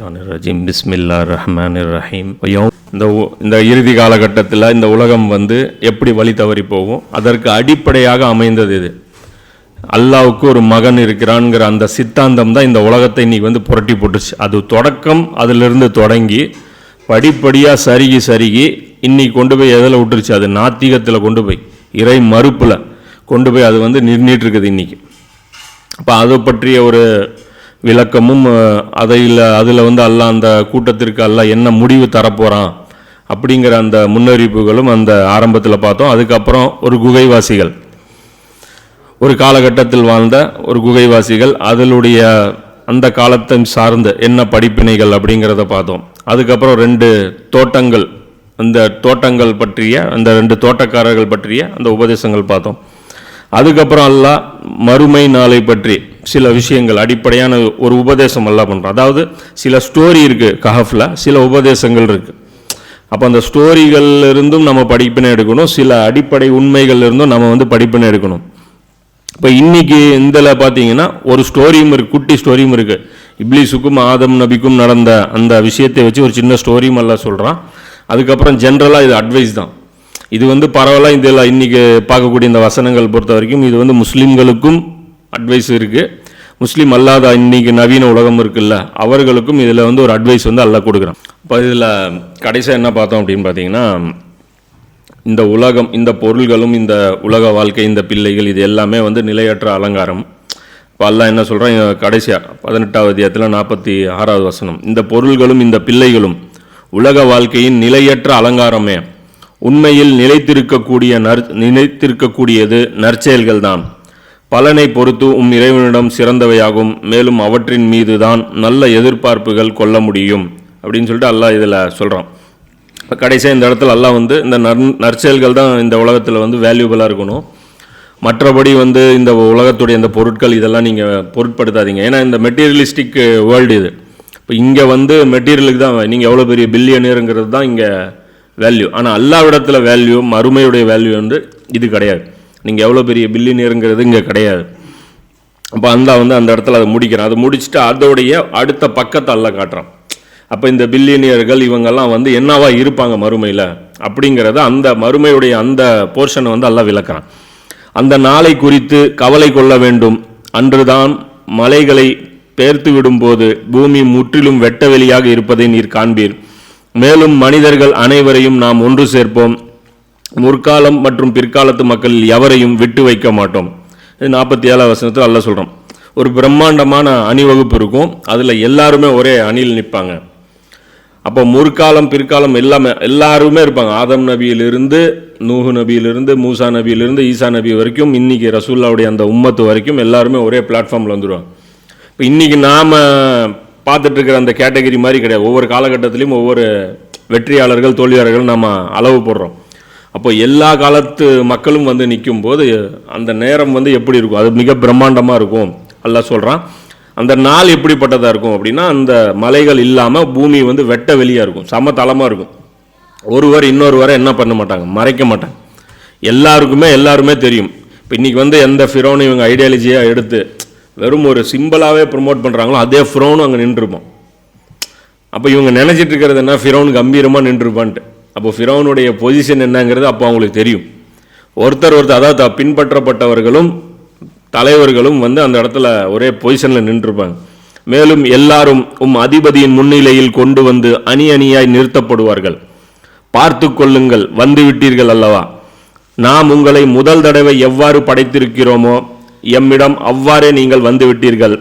ரஜீம் பிஸ்மில்லா ரஹ்மான் ரஹீம் இந்த உ- இந்த இறுதி காலகட்டத்தில் இந்த உலகம் வந்து எப்படி வழி தவறி போகும்? அதற்கு அடிப்படையாக அமைந்தது இது. அல்லாவுக்கு ஒரு மகன் இருக்கிறான்ங்கிற அந்த சித்தாந்தம் தான் இந்த உலகத்தை இன்னைக்கு வந்து புரட்டி போட்டுச்சு. அது தொடக்கம் அதிலிருந்து தொடங்கி படிப்படியாக சருகி சருகி இன்னைக்கு கொண்டு போய் எதில் விட்டுருச்சு? அது நாத்திகத்தில் கொண்டு போய் இறை மறுப்பில் கொண்டு போய் அது வந்து நின்றுட்டு இருக்குது இன்னைக்கு. அப்போ அதை பற்றிய ஒரு விளக்கமும் அதையில் அதில் அதில் வந்து அல்ல அந்த கூட்டத்திற்கு அல்ல என்ன முடிவு தரப்போகிறான் அப்படிங்கிற அந்த முன்னறிவிப்புகளும் அந்த ஆரம்பத்தில் பார்த்தோம். அதுக்கப்புறம் ஒரு குகைவாசிகள். ஒரு காலகட்டத்தில் வாழ்ந்த ஒரு குகைவாசிகள் அதனுடைய அந்த காலத்தை சார்ந்த என்ன படிப்பினைகள் அப்படிங்கிறத பார்த்தோம். அதுக்கப்புறம் ரெண்டு தோட்டங்கள் அந்த தோட்டங்கள் பற்றிய அந்த ரெண்டு தோட்டக்காரர்கள் பற்றிய அந்த உபதேசங்கள் பார்த்தோம். அதுக்கப்புறம் அல்ல மறுமை நாளை பற்றி சில விஷயங்கள் அடிப்படையான ஒரு உபதேசம் எல்லாம் பண்ணுறோம் அதாவது சில ஸ்டோரி இருக்குது கஹஃபில் சில உபதேசங்கள் இருக்குது அப்போ அந்த ஸ்டோரிகள்லேருந்தும் நம்ம படிப்பினை எடுக்கணும் சில அடிப்படை உண்மைகள்லேருந்தும் நம்ம வந்து படிப்பினை எடுக்கணும். இப்போ இன்றைக்கி இதில் பார்த்தீங்கன்னா ஒரு ஸ்டோரியும் இருக்கு குட்டி ஸ்டோரியும் இருக்குது இப்லீஸுக்கும் ஆதம் நபிக்கும் நடந்த அந்த விஷயத்தை வச்சு ஒரு சின்ன ஸ்டோரியும் எல்லாம் சொல்கிறான் அதுக்கப்புறம் ஜென்ரலாக இது அட்வைஸ் தான். இது வந்து பரவாயில்ல இதில் இன்றைக்கி பார்க்கக்கூடிய இந்த வசனங்கள் பொறுத்த வரைக்கும் இது வந்து முஸ்லீம்களுக்கும் அட்வைஸ் இருக்குது முஸ்லீம் அல்லாத இன்னைக்கு நவீன உலகம் இருக்குல்ல அவர்களுக்கும் இதில் வந்து ஒரு அட்வைஸ் வந்து அல்ல கொடுக்குறான். இப்போ இதில் கடைசியாக என்ன பார்த்தோம் அப்படின்னு பார்த்தீங்கன்னா இந்த உலகம் இந்த பொருள்களும் இந்த உலக வாழ்க்கை இந்த பிள்ளைகள் இது எல்லாமே வந்து நிலையற்ற அலங்காரம். இப்போ அல்லா என்ன சொல்கிறான் கடைசியாக பதினெட்டாவது அத்தியாயத்தில் நாற்பத்தி ஆறாவது வசனம். இந்த பொருள்களும் இந்த பிள்ளைகளும் உலக வாழ்க்கையின் நிலையற்ற அலங்காரமே. உண்மையில் நிலைத்திருக்கக்கூடிய நற் நிலைத்திருக்கக்கூடியது நற்செயல்கள் தான் பலனை பொறுத்து உம் இறைவனிடம் சிறந்தவையாகும். மேலும் அவற்றின் மீது தான் நல்ல எதிர்பார்ப்புகள் கொள்ள முடியும். அப்படின்னு சொல்லிட்டு அல்லாஹ் இதில் சொல்கிறான் இப்போ கடைசியாக இந்த இடத்துல எல்லாம் வந்து இந்த நற் நற்செயல்கள் தான் இந்த உலகத்தில் வந்து வேல்யூபிளாக இருக்கணும். மற்றபடி வந்து இந்த உலகத்துடைய இந்த பொருட்கள் இதெல்லாம் நீங்கள் பொருட்படுத்தாதீங்க. ஏன்னா இந்த மெட்டீரியலிஸ்டிக் வேர்ல்டு இது. இப்போ இங்கே வந்து மெட்டீரியலுக்கு தான் நீங்கள் எவ்வளோ பெரிய பில்லியனருங்கிறது தான் இங்கே வேல்யூ ஆனால் அல்லாவிடத்தில் வேல்யூ மறுமையுடைய வேல்யூ வந்து இது கிடையாது. நீங்கள் எவ்வளோ பெரிய பில்லினியருங்கிறது இங்கே கிடையாது. அப்போ அந்த வந்து அந்த இடத்துல அதை முடிக்கிறான். அதை முடிச்சுட்டு அதோடைய அடுத்த பக்கத்தை அல்ல காட்டுறான். அப்போ இந்த பில்லியனியர்கள் இவங்கெல்லாம் வந்து என்னவா இருப்பாங்க மறுமையில்? அப்படிங்கிறத அந்த மறுமையுடைய அந்த போர்ஷனை வந்து எல்லாம் விளக்குறான். அந்த நாளை குறித்து கவலை கொள்ள வேண்டும். அன்றுதான் மலைகளை பெயர்த்து விடும்போது பூமி முற்றிலும் வெட்ட வெளியாக இருப்பதை நீர் காண்பீர். மேலும் மனிதர்கள் அனைவரையும் நாம் ஒன்று சேர்ப்போம். முற்காலம் மற்றும் பிற்காலத்து மக்கள் எவரையும் விட்டு வைக்க மாட்டோம். நாற்பத்தி ஏழாம் வசனத்தில் அல்ல சொல்கிறோம் ஒரு பிரம்மாண்டமான அணிவகுப்பு இருக்கும். அதில் எல்லாருமே ஒரே அணியில் நிற்பாங்க. அப்போ முற்காலம் பிற்காலம் எல்லாமே எல்லாருமே இருப்பாங்க. ஆதம் நபியிலிருந்து நூஹு நபியிலிருந்து மூசா நபியிலிருந்து ஈசா நபி வரைக்கும் இன்றைக்கி ரசூல்லாவுடைய அந்த உம்மத்து வரைக்கும் எல்லாருமே ஒரே பிளாட்ஃபார்மில் வந்துடுவாங்க இப்போ இன்றைக்கி நாம் பார்த்துட்ருக்கிற அந்த கேட்டகரி மாதிரி கிடையாது. ஒவ்வொரு காலகட்டத்திலையும் ஒவ்வொரு வெற்றியாளர்கள் தோல்வியாளர்கள் நம்ம அளவு போடுறோம். அப்போ எல்லா காலத்து மக்களும் வந்து நிற்கும் போது அந்த நேரம் வந்து எப்படி இருக்கும்? அது மிக பிரம்மாண்டமாக இருக்கும். அல்ல சொல்கிறான் அந்த நாள் எப்படிப்பட்டதாக இருக்கும் அப்படின்னா அந்த மலைகள் இல்லாமல் பூமி வந்து வெட்ட வெளியாக இருக்கும் சமதளமாக இருக்கும். ஒருவர் இன்னொருவரை என்ன பண்ண மாட்டாங்க? மறைக்க மாட்டாங்க. எல்லாருக்குமே எல்லாருமே தெரியும். இப்போ இன்றைக்கி வந்து எந்த ஃபிரோனும் இவங்க ஐடியாலஜியாக எடுத்து வெறும் ஒரு சிம்பிளாகவே ப்ரொமோட் பண்ணுறாங்களோ அதே ஃபிரோனும் அங்கே நின்றுருப்போம் அப்போ இவங்க நினச்சிட்டு இருக்கிறது என்ன? ஃபிரோன் கம்பீரமாக நின்றுருப்பான்ட்டு. அப்போ ஃபிரௌனுடைய பொசிஷன் என்னங்கிறது அப்போ அவங்களுக்கு தெரியும். ஒருத்தர் ஒருத்தர் அதாவது பின்பற்றப்பட்டவர்களும் தலைவர்களும் வந்து அந்த இடத்துல ஒரே பொசிஷனில் நின்றுருப்பாங்க. மேலும் எல்லாரும் உம் அதிபதியின் முன்னிலையில் கொண்டு வந்து அணி அணியாய் நிறுத்தப்படுவார்கள். பார்த்து கொள்ளுங்கள் வந்து விட்டீர்கள் அல்லவா? நாம் உங்களை முதல் தடவை எவ்வாறு படைத்திருக்கிறோமோ எம்மிடம் அவ்வாறே நீங்கள் வந்துவிட்டீர்கள்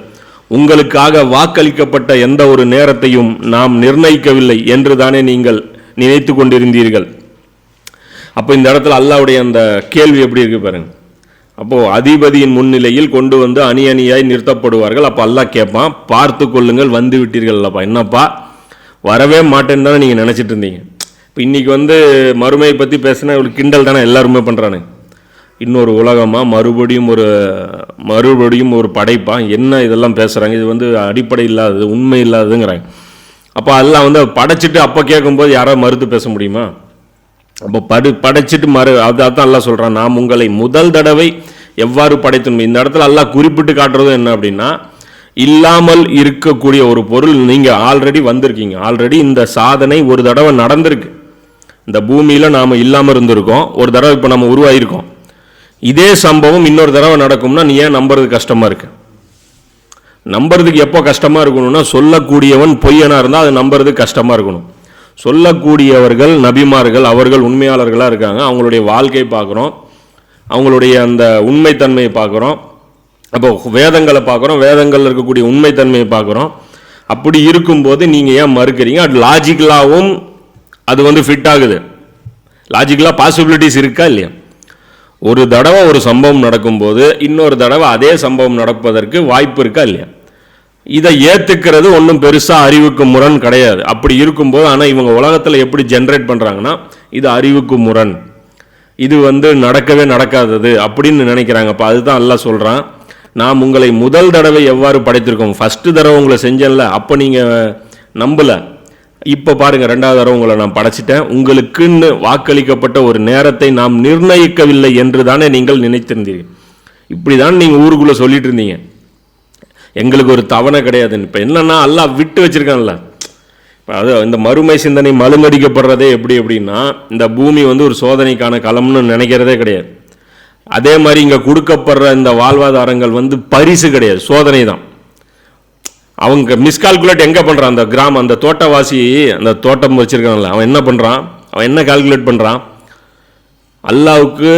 உங்களுக்காக வாக்களிக்கப்பட்ட எந்த ஒரு நேரத்தையும் நாம் நிர்ணயிக்கவில்லை என்றுதானே நீங்கள் நினைத்து கொண்டிருந்தீர்கள். அப்போ இந்த இடத்துல அல்லாவுடைய அந்த கேள்வி எப்படி இருக்கு பாருங்க. அப்போது அதிபதியின் முன்னிலையில் கொண்டு வந்து அணி அணியாய் நிறுத்தப்படுவார்கள். அப்போ அல்லாஹ் கேட்பான் பார்த்து கொள்ளுங்கள் வந்து விட்டீர்கள் அல்லப்பா என்னப்பா? வரவே மாட்டேன்னு தானே நீங்கள் நினச்சிட்டு இருந்தீங்க. இப்போ இன்றைக்கி வந்து மறுமையை பற்றி பேசினா ஒரு கிண்டல் தானே எல்லாருமே பண்ணுறானு இன்னொரு உலகமாக மறுபடியும் ஒரு மறுபடியும் ஒரு படைப்பா? என்ன இதெல்லாம் பேசுகிறாங்க இது வந்து அடிப்படை இல்லாதது உண்மை இல்லாததுங்கிறாங்க. அப்போ அதெல்லாம் வந்து படைச்சிட்டு அப்போ கேட்கும்போது யாராவது மறுத்து பேச முடியுமா? அப்போ படு படைச்சிட்டு மறு அது அதான் எல்லாம் சொல்கிறான் நாம் உங்களை முதல் தடவை எவ்வாறு படைத்தணும் இந்த இடத்துல எல்லாம் குறிப்பிட்டு காட்டுறதும் என்ன அப்படின்னா இல்லாமல் இருக்கக்கூடிய ஒரு பொருள் நீங்கள் ஆல்ரெடி வந்திருக்கீங்க. ஆல்ரெடி இந்த சாதனை ஒரு தடவை நடந்திருக்கு. இந்த பூமியில் நாம் இல்லாமல் இருந்திருக்கோம். ஒரு தடவை இப்போ நம்ம உருவாயிருக்கோம். இதே சம்பவம் இன்னொரு தடவை நடக்கும்னா நீ ஏன் நம்புறது கஷ்டமாக இருக்குது நம்புறதுக்கு எப்போ கஷ்டமாக இருக்கணும்னா சொல்லக்கூடியவன் பொய்யனாக இருந்தால் அது நம்புறதுக்கு கஷ்டமாக இருக்கணும். சொல்லக்கூடியவர்கள் நபிமார்கள் அவர்கள் உண்மையாளர்களாக இருக்காங்க. அவங்களுடைய வாழ்க்கை பார்க்குறோம். அவங்களுடைய அந்த உண்மைத்தன்மையை பார்க்குறோம். அப்போ வேதங்களை பார்க்குறோம். வேதங்களில் இருக்கக்கூடிய உண்மைத்தன்மையை பார்க்குறோம். அப்படி இருக்கும்போது நீங்கள் ஏன் மறுக்கிறீங்க? அது லாஜிக்கலாகவும் அது வந்து ஃபிட் ஆகுது. லாஜிக்கலாக பாசிபிலிட்டிஸ் இருக்கா இல்லையா? ஒரு தடவை ஒரு சம்பவம் நடக்கும்போது இன்னொரு தடவை அதே சம்பவம் நடப்பதற்கு வாய்ப்பு இருக்கா இல்லையா? இதை ஏற்றுக்கிறது ஒன்றும் பெருசாக அறிவுக்கு முரண் கிடையாது. அப்படி இருக்கும்போது ஆனால் இவங்க உலகத்தில் எப்படி ஜென்ரேட் பண்ணுறாங்கன்னா இது அறிவுக்கு முரண். இது வந்து நடக்கவே நடக்காதது அப்படின்னு நினைக்கிறாங்க. அப்போ அதுதான் எல்லாம் சொல்கிறான் நான் உங்களை முதல் தடவை எவ்வாறு படைத்திருக்கோம்? ஃபஸ்ட்டு தடவை உங்களை செஞ்சேன்ல அப்போ நீங்கள் நம்பலை. இப்போ பாருங்கள் ரெண்டாவது தடவை உங்களை நான் படைச்சிட்டேன். உங்களுக்குன்னு வாக்களிக்கப்பட்ட ஒரு நேரத்தை நாம் நிர்ணயிக்கவில்லை என்று தானே நீங்கள் நினைத்திருந்தீர்கள். இப்படி தான் நீங்கள் ஊருக்குள்ளே சொல்லிட்டு இருந்தீங்க. எங்களுக்கு ஒரு தவணை கிடையாதுன்னு இப்போ என்னன்னா எல்லாம் விட்டு வச்சிருக்கான்ல. இப்போ அது இந்த மறுமை சிந்தனை மழுங்கடிக்கப்படுறதே எப்படி அப்படின்னா இந்த பூமி வந்து ஒரு சோதனைக்கான களம்னு நினைக்கிறதே கிடையாது. அதே மாதிரி இங்கே கொடுக்கப்படுற இந்த வாழ்வாதாரங்கள் வந்து பரிசு கிடையாது சோதனை தான். அவங்க மிஸ்கால்குலேட் எங்கே பண்ணுறான் அந்த கிராமம் அந்த தோட்டவாசி அந்த தோட்டம் வச்சுருக்கான்ல. அவன் என்ன பண்ணுறான் அவன் என்ன கால்குலேட் பண்ணுறான் அல்லாவுக்கு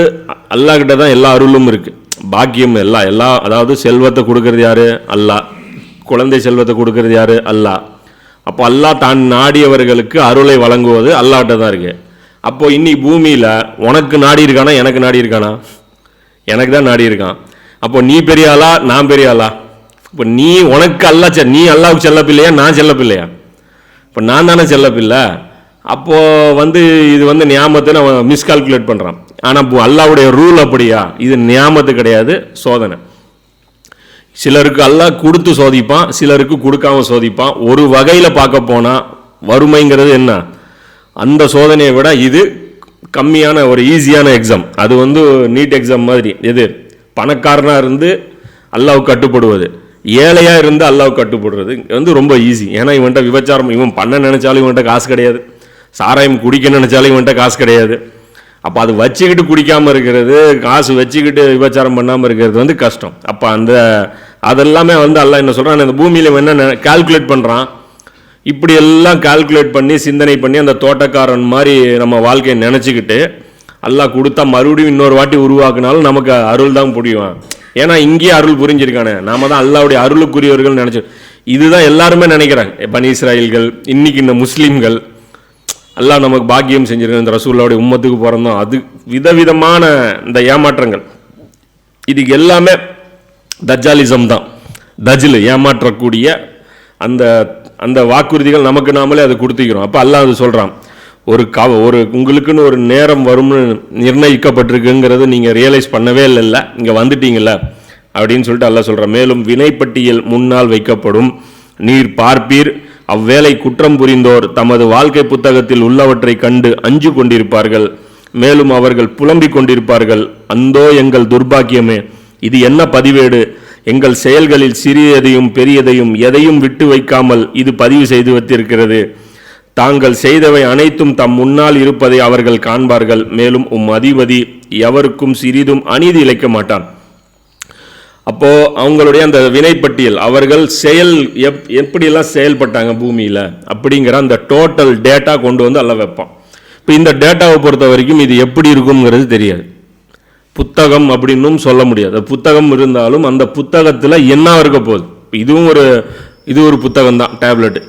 அல்லாக்கிட்ட தான் எல்லா அருளும் இருக்குது பாக்கியம் எல்லாம் எல்லா அதாவது செல்வத்தை கொடுக்கறது யாரு? அல்லாஹ். குழந்தை செல்வத்தை கொடுக்கறது யாரு? அல்லாஹ். அப்போ அல்லாஹ் தான் நாடியவர்களுக்கு அருளை வழங்குவது அல்லாட்ட தான் இருக்கு. அப்போது இன்னி பூமியில் உனக்கு நாடி இருக்கானா எனக்கு நாடி இருக்கானா? எனக்கு தான் நாடி இருக்கான். அப்போ நீ பெரிய ஆளா நான் பெரிய ஆளா? இப்போ நீ உனக்கு அல்லா செ நீ அல்லாவுக்கு செல்லப்பில்லையா நான் செல்லப்பில்லையா? இப்போ நான் தானே செல்லப்பில்லை. அப்போது வந்து இது வந்து நியாமத்தை அவன் மிஸ்கால்குலேட் பண்ணுறான் ஆனால் இப்போ அல்லாவுடைய ரூல் அப்படியா? இது நியாமத்து கிடையாது சோதனை. சிலருக்கு அல்லாஹ் கொடுத்து சோதிப்பான் சிலருக்கு கொடுக்காம சோதிப்பான். ஒரு வகையில் பார்க்க போனால் வறுமைங்கிறது என்ன? அந்த சோதனையை விட இது கம்மியான ஒரு ஈஸியான எக்ஸாம் அது வந்து நீட் எக்ஸாம் மாதிரி. எது? பணக்காரனாக இருந்து அல்லாவுக்கு கட்டுப்படுவது. ஏழையாக இருந்து அல்லாவுக்கு கட்டுப்படுறது. வந்து ரொம்ப ஈஸி ஏன்னா இவன்கிட்ட விபச்சாரம் இவன் பண்ண நினச்சாலும் இவன்கிட்ட காசு கிடையாது. சாராயம் குடிக்க நினச்சாலும் இவன்கிட்ட காசு கிடையாது. அப்போ அது வச்சுக்கிட்டு குடிக்காமல் இருக்கிறது காசு வச்சுக்கிட்டு விபச்சாரம் பண்ணாமல் இருக்கிறது வந்து கஷ்டம். அப்போ அந்த அதெல்லாமே வந்து எல்லாம் என்ன சொல்கிறான் அந்த பூமியில் என்ன கால்குலேட் பண்ணுறான் இப்படி எல்லாம் கால்குலேட் பண்ணி சிந்தனை பண்ணி அந்த தோட்டக்காரன் மாதிரி நம்ம வாழ்க்கையை நினச்சிக்கிட்டு எல்லாம் கொடுத்தா மறுபடியும் இன்னொரு வாட்டி உருவாக்குனாலும் நமக்கு அருள் தான் புரியும். ஏன்னா இங்கேயே அருள் புரிஞ்சிருக்கானே. நாம தான் அல்லாவுடைய அருளுக்குரியவர்கள் நினச்சி இதுதான் எல்லாருமே நினைக்கிறாங்க. பனி இஸ்ராயல்கள் இன்னைக்கு இந்த முஸ்லீம்கள் எல்லாம் நமக்கு பாக்கியம் செஞ்சுருக்கோம் இந்த ரசூல்லாவுடைய உம்மத்துக்கு பிறந்தோம் அது விதவிதமான இந்த ஏமாற்றங்கள். இதுக்கு எல்லாமே தஜாலிசம் தான். தஜில் ஏமாற்றக்கூடிய அந்த அந்த வாக்குறுதிகள் நமக்கு நாமளே அதை கொடுத்துக்கிறோம். அப்போ அல்லா அது சொல்கிறான் ஒரு கவ ஒரு உங்களுக்குன்னு ஒரு நேரம் வரும்னு நிர்ணயிக்கப்பட்டிருக்குங்கிறது நீங்கள் ரியலைஸ் பண்ணவே இல்லைல்ல. இங்கே வந்துட்டீங்கல்ல. அப்படின்னு சொல்லிட்டு அல்லா சொல்கிறான் மேலும் வினைப்பட்டியல் முன்னால் வைக்கப்படும். நீர் பார்ப்பீர். அவ்வேளை குற்றம் புரிந்தோர் தமது வாழ்க்கை புத்தகத்தில் உள்ளவற்றை கண்டு அஞ்சு கொண்டிருப்பார்கள். மேலும் அவர்கள் புலம்பிக் கொண்டிருப்பார்கள். அந்தோ எங்கள் துர்பாக்கியமே இது என்ன பதிவேடு? எங்கள் செயல்களில் சிறியதையும் பெரியதையும் எதையும் விட்டு வைக்காமல் இது பதிவு செய்து வைத்திருக்கிறது. தாங்கள் செய்தவை அனைத்தும் தம் முன்னால் இருப்பதை அவர்கள் காண்பார்கள். மேலும் உம் அதிபதி எவருக்கும் சிறிதும் அநீதி இழைக்க மாட்டான். அப்போது அவங்களுடைய அந்த வினைப்பட்டியல் அவர்கள் செயல் எப் எப்படியெல்லாம் செயல்பட்டாங்க பூமியில்? அப்படிங்கிற அந்த டோட்டல் டேட்டா கொண்டு வந்து அல்ல வைப்பான். இப்போ இந்த டேட்டாவை பொறுத்த வரைக்கும் இது எப்படி இருக்குங்கிறது தெரியாது. புத்தகம் அப்படின்னும் சொல்ல முடியாது. புத்தகம் இருந்தாலும் அந்த புத்தகத்தில் என்ன இருக்க போகுது? இதுவும் ஒரு இது ஒரு புத்தகம் தான் டேப்லெட்டு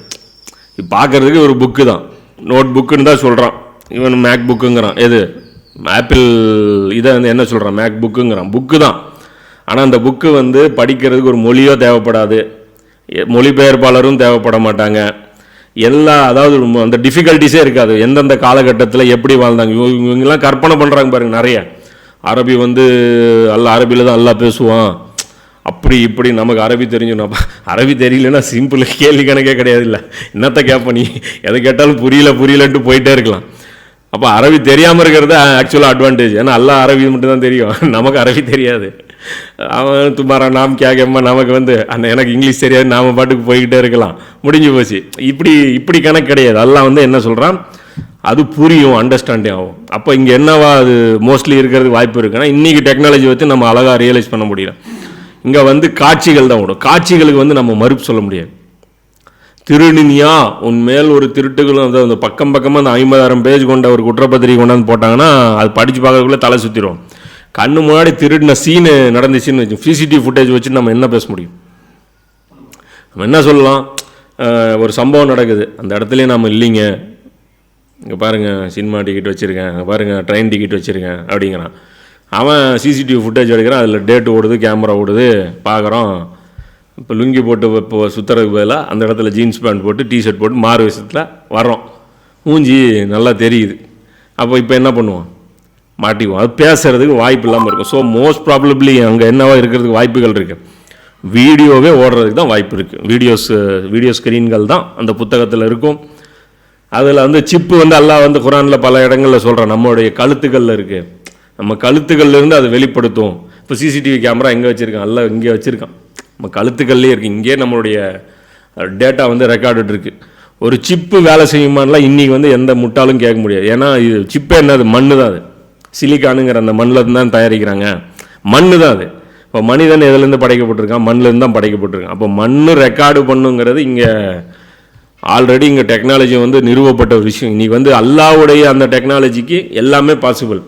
பார்க்கறதுக்கு ஒரு புக்கு தான். நோட் புக்குன்னு தான் சொல்கிறான் இவன் மேக் புக்குங்கிறான் எது? ஆப்பிள் இதை வந்து என்ன சொல்கிறான் மேக் புக்குங்கிறான் புக்கு தான். ஆனால் அந்த புக்கு வந்து படிக்கிறதுக்கு ஒரு மொழியோ தேவைப்படாது. மொழிபெயர்ப்பாளரும் தேவைப்பட மாட்டாங்க. எல்லா அதாவது ரொம்ப அந்த டிஃபிகல்ட்டிஸே இருக்காது. எந்தெந்த காலகட்டத்தில் எப்படி வாழ்ந்தாங்க. இவங்க- இவங்கெல்லாம் கற்பனை பண்ணுறாங்க பாருங்க நிறைய. அரபி வந்து அல்ல அரபியில் தான் நல்லா பேசுவான். அப்படி இப்படி நமக்கு அரபி தெரிஞ்சுனா அரபி தெரியலன்னா சிம்பிள் கேள்வி கணக்கே கிடையாது இல்லை என்னத்தை கேட்ப நீ? எதை கேட்டாலும் புரியல புரியலன்ட்டு போயிட்டே இருக்கலாம். அப்போ அரபி தெரியாமல் இருக்கிறது ஆக்சுவலாக அட்வான்டேஜ் ஏன்னா எல்லா அரபி மட்டும் தான் தெரியும். நமக்கு அரபி தெரியாது. அவன் துமாரா நாம் கேட்கமா நமக்கு வந்து அந்த எனக்கு இங்கிலீஷ் தெரியாது நாம பாட்டுக்கு போய்கிட்டே இருக்கலாம். முடிஞ்சு போச்சு. இப்படி இப்படி கணக்கு கிடையாது. அதெல்லாம் வந்து என்ன சொல்கிறான் அது புரியும் அண்டர்ஸ்டாண்டிங் ஆகும். அப்போ இங்கே என்னவா அது மோஸ்ட்லி இருக்கிறதுக்கு வாய்ப்பு இருக்குன்னா இன்றைக்கி டெக்னாலஜி வச்சு நம்ம அழகாக ரியலைஸ் பண்ண முடியல. இங்கே வந்து காட்சிகள் தான் விடும் காட்சிகளுக்கு வந்து நம்ம மறுப்பு சொல்ல முடியாது. திருநினியா உன் மேல் ஒரு திருட்டுகளும் அந்த அந்த பக்கம் பக்கமாக அந்த ஐம்பதாயிரம் பேஜ் கொண்ட ஒரு குற்றப்பத்திரிகை கொண்டாந்து போட்டாங்கன்னா அது படித்து பார்க்கறதுக்குள்ளே தலை சுற்றிடும் கண்ணு முன்னாடி திருடின சீனு நடந்துச்சுன்னு வச்சு சிசிடிவி ஃபுட்டேஜ் வச்சு நம்ம என்ன பேச முடியும்? நம்ம என்ன சொல்லலாம்? ஒரு சம்பவம் நடக்குது. அந்த இடத்துலையே நம்ம இல்லைங்க. இங்கே பாருங்கள் சினிமா டிக்கெட் வச்சுருக்கேன். இங்கே பாருங்கள் ட்ரெயின் டிக்கெட் வச்சுருக்கேன் அப்படிங்கிறான். அவன் சிசிடிவி ஃபுட்டேஜ் எடுக்கிறான். அதில் டேட் ஓடுது கேமரா ஓடுது. பார்க்குறோம் இப்போ லுங்கி போட்டு இப்போ சுற்றுறதுக்கு பதிலாக அந்த இடத்துல ஜீன்ஸ் பேண்ட் போட்டு டிஷர்ட் போட்டு மாறு விஷயத்தில் வர்றோம். மூஞ்சி நல்லா தெரியுது. அப்போ இப்போ என்ன பண்ணுவோம்? மாட்டிக்குவோம். அது பேசுகிறதுக்கு வாய்ப்பு இல்லாமல் இருக்கும். ஸோ மோஸ்ட் ப்ராபப்ளி அங்கே என்னவா இருக்கிறதுக்கு வாய்ப்புகள் இருக்குது வீடியோவே ஓடுறதுக்கு தான் வாய்ப்பு இருக்குது வீடியோஸ் வீடியோ ஸ்க்ரீன்கள் தான் அந்த புத்தகத்தில் இருக்கும். அதில் வந்து சிப்பு வந்து அல்லாஹ் வந்து குரானில் பல இடங்களில் சொல்கிறான் நம்மளுடைய கழுத்துக்களில் இருக்குது நம்ம கழுத்துக்கள்லேருந்து அதை வெளிப்படுத்தும் இப்போ சிசிடிவி கேமரா எங்கே வச்சுருக்கான்? எல்லாம் இங்கே வச்சுருக்கான். நம்ம கழுத்துக்கள்லேயே இருக்குது இங்கேயே நம்மளுடைய டேட்டா வந்து ரெக்கார்டு இருக்குது ஒரு சிப்பு வேலை செய்யுமான்லாம் இன்றைக்கி வந்து எந்த முட்டாலும் கேட்க முடியாது. ஏன்னா இது சிப்பே என்னது? மண்ணு தான் அது. சிலிக்கானுங்கிற அந்த மண்ணில் இருந்து தான் தயாரிக்கிறாங்க. மண்ணு தான் அது. இப்போ மனிதன் எதுலேருந்து படைக்கப்பட்டிருக்கான்? மண்ணிலேருந்து தான் படைக்கப்பட்டிருக்கான். அப்போ மண்ணு ரெக்கார்டு பண்ணுங்கிறது இங்கே ஆல்ரெடி இங்கே டெக்னாலஜி வந்து நிறுவப்பட்ட ஒரு விஷயம். இன்றைக்கி வந்து அல்லாவுடைய அந்த டெக்னாலஜிக்கு எல்லாமே பாசிபிள்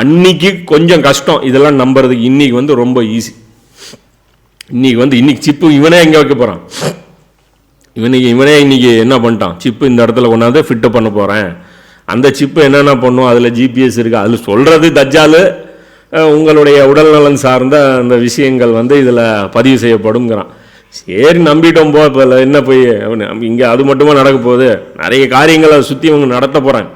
அன்னைக்கு கொஞ்சம் கஷ்டம். இதெல்லாம் நம்புறதுக்கு இன்றைக்கி வந்து ரொம்ப ஈஸி இன்றைக்கி வந்து இன்னைக்கு சிப்பு இவனே எங்கே வைக்க போகிறான் இவனுக்கு இவனே இன்றைக்கி என்ன பண்ணிட்டான்? சிப்பு இந்த இடத்துல கொண்டாந்து ஃபிட்டு பண்ண போகிறேன் அந்த சிப்பு என்னென்ன பண்ணும்? அதில் ஜிபிஎஸ் இருக்குது அதில் சொல்கிறது தஜ்ஜாலு. உங்களுடைய உடல்நலன் சார்ந்த அந்த விஷயங்கள் வந்து இதில் பதிவு செய்யப்படுங்கிறான் சரி நம்பிட்டோம் போ இப்போ என்ன போய் இங்கே அது மட்டுமா நடக்க போகுது? நிறைய காரியங்களை சுற்றி இவங்க நடத்த போகிறாங்க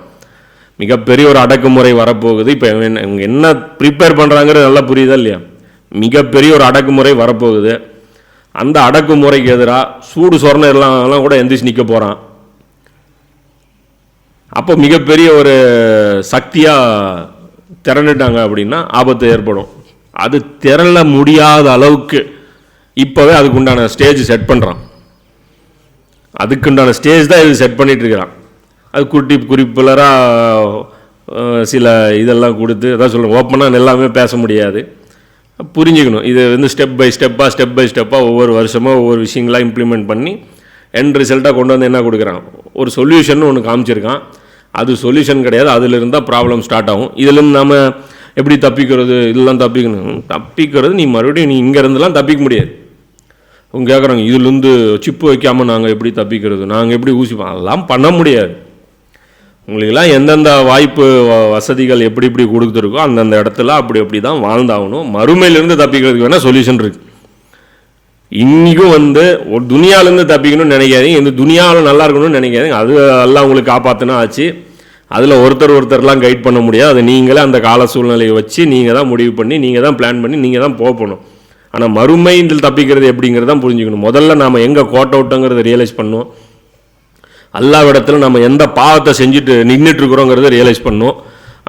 மிகப்பெரிய ஒரு அடக்குமுறை வரப்போகுது. இப்போ இவங்க என்ன ப்ரிப்பேர் பண்ணுறாங்கிறது நல்லா புரியுதா இல்லையா? மிகப்பெரிய ஒரு அடக்குமுறை வரப்போகுது. அந்த அடக்குமுறைக்கு எதிராக சூடு சொரணை எல்லாம் எல்லாம் கூட எந்திரிச்சு நிற்க போகிறான் அப்போ மிகப்பெரிய ஒரு சக்தியாக திரண்டுட்டாங்க அப்படின்னா ஆபத்து ஏற்படும். அது திரள முடியாத அளவுக்கு இப்போவே அதுக்கு உண்டான ஸ்டேஜ் செட் பண்ணுறான் அதுக்குண்டான ஸ்டேஜ் தான் இது செட் பண்ணிகிட்ருக்கிறான் அது குட்டி குறிப்புலராக சில இதெல்லாம் கொடுத்து அதான் சொல்கிறேன் ஓப்பனாக எல்லாமே பேச முடியாது. புரிஞ்சுக்கணும். இது வந்து ஸ்டெப் பை ஸ்டெப்பாக ஸ்டெப் பை ஸ்டெப்பாக ஒவ்வொரு வருஷமாக ஒவ்வொரு விஷயங்களாக இம்ப்ளிமெண்ட் பண்ணி எண்ட் ரிசல்ட்டாக கொண்டு வந்து என்ன கொடுக்குறான்? ஒரு சொல்யூஷன் ஒன்று காமிச்சிருக்கான். அது சொல்யூஷன் கிடையாது. அதில் தான் ப்ராப்ளம் ஸ்டார்ட் ஆகும். இதுலேருந்து நம்ம எப்படி தப்பிக்கிறது? இதெல்லாம் தப்பிக்கணும். தப்பிக்கிறது நீ மறுபடியும் நீ இங்கேருந்துலாம் தப்பிக்க முடியாது. அவங்க கேட்குறாங்க இதுலேருந்து சிப்பு வைக்காமல் நாங்கள் எப்படி தப்பிக்கிறது? நாங்கள் எப்படி ஊசி அதெல்லாம் பண்ண முடியாது. உங்களுக்கெல்லாம் எந்தெந்த வாய்ப்பு வ- வசதிகள் எப்படி எப்படி கொடுத்துருக்கோ அந்தந்த இடத்துல அப்படி அப்படி தான் வாழ்ந்தாகணும். மறுமையிலேருந்து தப்பிக்கிறதுக்கு வேணால் சொல்யூஷன் இருக்குது இன்றைக்கும் வந்து ஒரு துணியாவிலேருந்து தப்பிக்கணும்னு நினைக்காதீங்க. இந்த துனியாவில் நல்லா இருக்கணும்னு நினைக்காதீங்க. அது எல்லாம் உங்களுக்கு காப்பாற்றினா ஆச்சு. அதில் ஒருத்தர் ஒருத்தர்லாம் கைட் பண்ண முடியாது. அது நீங்களே அந்த கால சூழ்நிலையை வச்சு நீங்கள் தான் முடிவு பண்ணி நீங்கள் தான் பிளான் பண்ணி நீங்கள் தான் போகணும். ஆனால் மறுமையில் தப்பிக்கிறது எப்படிங்கிறது தான் புரிஞ்சுக்கணும். முதல்ல நாம் எங்கே கோட் அவுட்டுங்கிறத ரியலைஸ் பண்ணணும் அல்லாவிடத்தில் நம்ம எந்த பாவத்தை செஞ்சுட்டு நின்றுட்டுருக்குறோங்கிறத ரியலைஸ் பண்ணணும்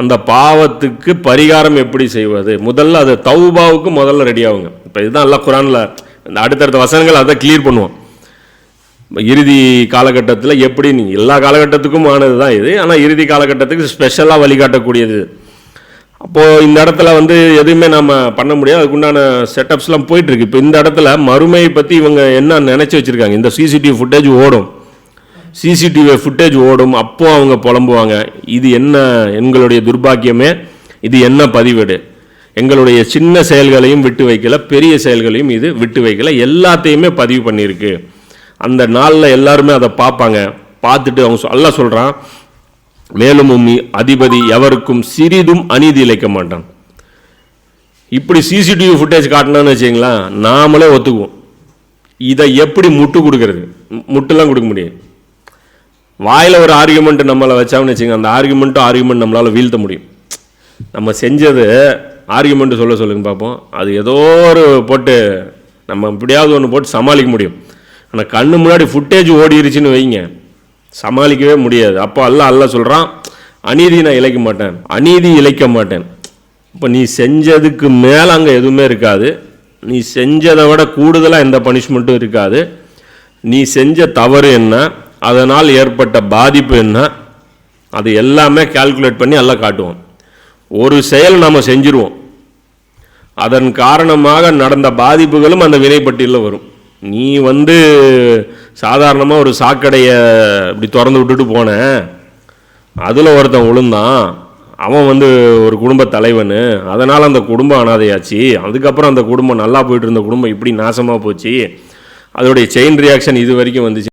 அந்த பாவத்துக்கு பரிகாரம் எப்படி செய்வது? முதல்ல அது தௌபாவுக்கு முதல்ல ரெடி ஆகுங்க. இப்போ இதுதான் எல்லாம் குரானில் இந்த அடுத்தடுத்த வசனங்கள் அதை கிளியர் பண்ணுவோம். இறுதி காலகட்டத்தில் எப்படி நீ எல்லா காலகட்டத்துக்கும் ஆனது தான் இது. ஆனால் இறுதி காலகட்டத்துக்கு ஸ்பெஷலாக வழிகாட்டக்கூடியது. அப்போது இந்த இடத்துல வந்து எதுவுமே நம்ம பண்ண முடியாது. அதுக்குண்டான செட்டப்ஸ்லாம் போயிட்டுருக்கு. இப்போ இந்த இடத்துல மறுமையை பற்றி இவங்க என்ன நினச்சி வச்சுருக்காங்க? இந்த சிசிடிவி ஃபுட்டேஜ் ஓடும். சிசிடிவி ஃபுட்டேஜ் ஓடும். அப்போ அவங்க புலம்புவாங்க. இது என்ன எங்களுடைய துர்பாக்கியமே? இது என்ன பதிவேடு? எங்களுடைய சின்ன செயல்களையும் விட்டு வைக்கல பெரிய செயல்களையும் இது விட்டு வைக்கல. எல்லாத்தையுமே பதிவு பண்ணியிருக்கு. அந்த நாளில் எல்லாருமே அதை பார்ப்பாங்க. பார்த்துட்டு அவங்க சொ- சொல்கிறான் மேலும் உம்மி அதிபதி எவருக்கும் சிறிதும் அநீதி இழைக்க மாட்டான். இப்படி சிசிடிவி ஃபுட்டேஜ் காட்டினான்னு வச்சிங்களேன் நாமளே ஒத்துக்குவோம். இதை எப்படி முட்டு கொடுக்கறது? முட்டுலாம் கொடுக்க முடியாது. வாயில் ஒரு ஆர்குமெண்ட் நம்மளை வச்சான்னு வச்சுங்க அந்த ஆர்குமெண்ட்டும் ஆர்குமெண்ட் நம்மளால் வீழ்த்த முடியும். நம்ம செஞ்சது ஆர்குமெண்ட்டு சொல்ல சொல்லுங்க பார்ப்போம் அது ஏதோ ஒரு போட்டு நம்ம எப்படியாவது ஒன்று போட்டு சமாளிக்க முடியும். ஆனால் கண்ணு முன்னாடி ஃபுட்டேஜ் ஓடிருச்சுன்னு வைங்க. சமாளிக்கவே முடியாது. அப்போ அல்ல அல்ல சொல்கிறான் அநீதி நான் இழைக்க மாட்டேன். அநீதி இழைக்க மாட்டேன். இப்போ நீ செஞ்சதுக்கு மேலே அங்கே எதுவுமே இருக்காது. நீ செஞ்சதை விட கூடுதலாக எந்த பனிஷ்மெண்ட்டும் இருக்காது. நீ செஞ்ச தவறு என்ன? அதனால் ஏற்பட்ட பாதிப்பு என்ன? அது எல்லாமே கால்குலேட் பண்ணி எல்லாம் காட்டுவோம் ஒரு செயல் நம்ம செஞ்சிருவோம். அதன் காரணமாக நடந்த பாதிப்புகளும் அந்த வினைப்பட்டியலில் வரும். நீ வந்து சாதாரணமாக ஒரு சாக்கடையை இப்படி திறந்து விட்டுட்டு போன. அதில் ஒருத்தன் விழுந்தான். அவன் வந்து ஒரு குடும்ப தலைவன். அதனால் அந்த குடும்பம் அனாதையாச்சு. அதுக்கப்புறம் அந்த குடும்பம் நல்லா போயிட்டு இருந்த குடும்பம் இப்படி நாசமாக போச்சு. அதோடைய செயின் ரியாக்ஷன் இது வரைக்கும் வந்துச்சு.